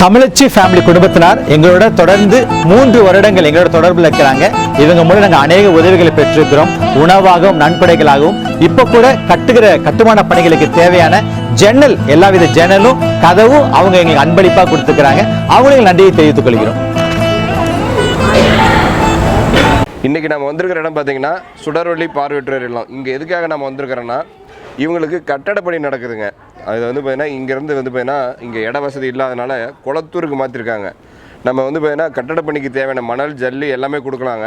தமிழச்சி family குடும்பத்தினார். எங்களோட தொடர்ந்து மூன்று வருடங்கள் எங்களோட தொடர்பில் இருக்கிறாங்க. இவங்க மூலம் நாங்கள் அநேக உதவிகளை பெற்றிருக்கிறோம். உணவாகவும் நன்கொடைகளாகவும். இப்போ கூட கட்டுகிற கட்டுமான பணிகளுக்கு தேவையான ஜன்னல் எல்லாவித ஜன்னலும் கதவும் அவங்க எங்களுக்கு அன்பளிப்பாக கொடுத்துக்கிறாங்க. அவங்களுக்கு நன்றியை தெரிவித்துக் கொள்கிறோம். இன்றைக்கி நம்ம வந்திருக்கிற இடம் பார்த்தீங்கன்னா சுடரொலி பார்வையற்றோர் இல்லம். இங்கே எதுக்காக நம்ம வந்திருக்கிறோன்னா இவங்களுக்கு கட்டட பணி நடக்குதுங்க. அது வந்து பார்த்தீங்கன்னா இங்கேருந்து வந்து பார்த்தீங்கன்னா இங்கே இட வசதி இல்லாதனால குளத்தூருக்கு மாற்றிருக்காங்க நம்ம வந்து பார்த்தீங்கன்னா கட்டட பணிக்கு தேவையான மணல் ஜல்லி எல்லாமே கொடுக்கலாங்க.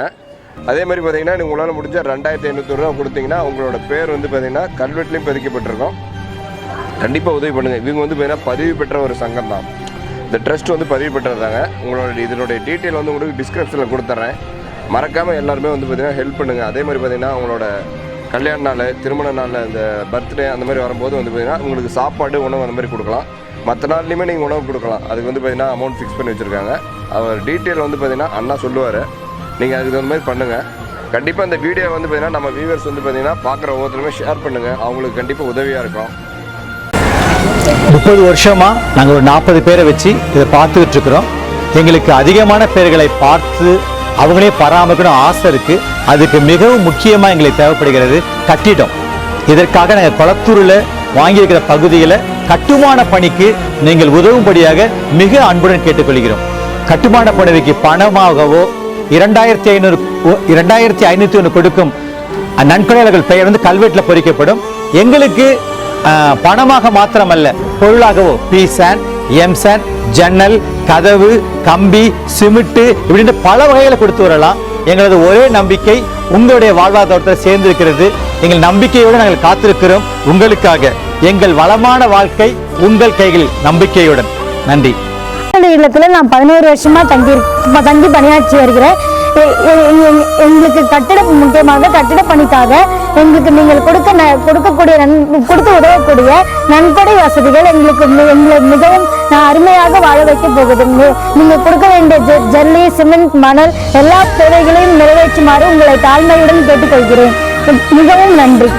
அதே மாதிரி பார்த்தீங்கன்னா நீங்கள் உங்களால் முடிஞ்ச ரெண்டாயிரத்தி ஐநூற்றூறுவா கொடுத்தீங்கன்னா உங்களோட பேர் வந்து பார்த்தீங்கன்னா கல்வெட்டுலேயும் பதிக்கப்பட்டிருக்கோம் கண்டிப்பாக உதவி பண்ணுங்கள் இவங்க வந்து பார்த்தீங்கன்னா பதிவு பெற்ற ஒரு சங்கம் தான். இந்த ட்ரஸ்ட் வந்து பதிவு பெற்றதாங்க உங்களோட இதனுடைய டீட்டெயில் வந்து உங்களுக்கு டிஸ்கிரிப்ஷனில் கொடுத்துட்றேன் மறக்காமல் எல்லாருமே வந்து பார்த்திங்கன்னா ஹெல்ப் பண்ணுங்கள் அதே மாதிரி பார்த்தீங்கன்னா உங்களோட கல்யாண நாள் திருமண நாளில் இந்த பர்த்டே அந்த மாதிரி வரும்போது வந்து பார்த்தீங்கன்னா உங்களுக்கு சாப்பாடு உணவு அந்த மாதிரி கொடுக்கலாம். மற்ற நாள்லையுமே நீங்கள் உணவு கொடுக்கலாம். அதுக்கு வந்து பார்த்தீங்கன்னா அமௌண்ட் ஃபிக்ஸ் பண்ணி வச்சுருக்காங்க. அவர் டீட்டெயில் வந்து பார்த்தீங்கன்னா அண்ணா சொல்லுவார். நீங்கள் அதுக்கு தகுந்த மாதிரி பண்ணுங்கள் கண்டிப்பாக இந்த வீடியோ வந்து பார்த்தீங்கன்னா நம்ம வியூவர்ஸ் வந்து பார்த்தீங்கன்னா பார்க்குற ஒவ்வொருத்தருமே ஷேர் பண்ணுங்கள் அவங்களுக்கு கண்டிப்பாக உதவியாக இருக்கும். முப்பது வருஷமாக நாங்கள் ஒரு நாற்பது பேரை வச்சு இதை பார்த்துக்கிட்டு இருக்கிறோம். எங்களுக்கு அதிகமான பேர்களை பார்த்து அவங்களே பராமரிக்கணும் ஆசை இருக்கு. அதுக்கு மிகவும் முக்கியமாக எங்களுக்கு தேவைப்படுகிறது கட்டிடம். இதற்காக நாங்கள் கொளத்தூரில் வாங்கியிருக்கிற பகுதியில் கட்டுமான பணிக்கு நீங்கள் உதவும்படியாக மிக அன்புடன் கேட்டுக்கொள்கிறோம். கட்டுமான பணிக்கு பணமாகவோ இரண்டாயிரத்தி ஐநூறு இரண்டாயிரத்தி ஐநூற்றி ஒன்று கொடுக்கும் நன்கொடையாளர்கள் பெயர் வந்து கல்வெட்டில் பொறிக்கப்படும். எங்களுக்கு பணமாக மாத்திரமல்ல பொருளாகவோ பி சேன் எம் ஜன்னல் கதவு கம்பி சிமெண்ட்டு இப்படின்னு பல வகைகளை கொடுத்து வரலாம். எங்களது ஒரே நம்பிக்கை உங்களுடைய வாழ்வாதாரத்தை சேர்ந்திருக்கிறது. எங்கள் நம்பிக்கையோடு நாங்கள் காத்திருக்கிறோம். உங்களுக்காக எங்கள் வளமான வாழ்க்கை உங்கள் கைகளில். நம்பிக்கையுடன். நன்றி. இல்லத்தில் இல்லத்துல நான் பதினோரு வருஷமா தங்கி தங்கி பணியாற்றி வருகிறேன். எங்களுக்கு கட்டிட முக்கியமாக கட்டிட பணிக்காக எங்களுக்கு நீங்கள் கொடுக்க ந- கொடுக்கக்கூடிய நன்- கொடுத்து உதவக்கூடிய நன்கொடை வசதிகள் எங்களுக்கு எங்களை மிகவும் நான் அருமையாக வாழ வைக்க போகுது. நீங்கள் கொடுக்க வேண்டிய ஜல்லி சிமெண்ட் மணல் எல்லா தேவைகளையும் நிறைவேற்றுமாறு உங்களை தாழ்மையுடன் கேட்டுக்கொள்கிறேன். மிகவும் நன்றி.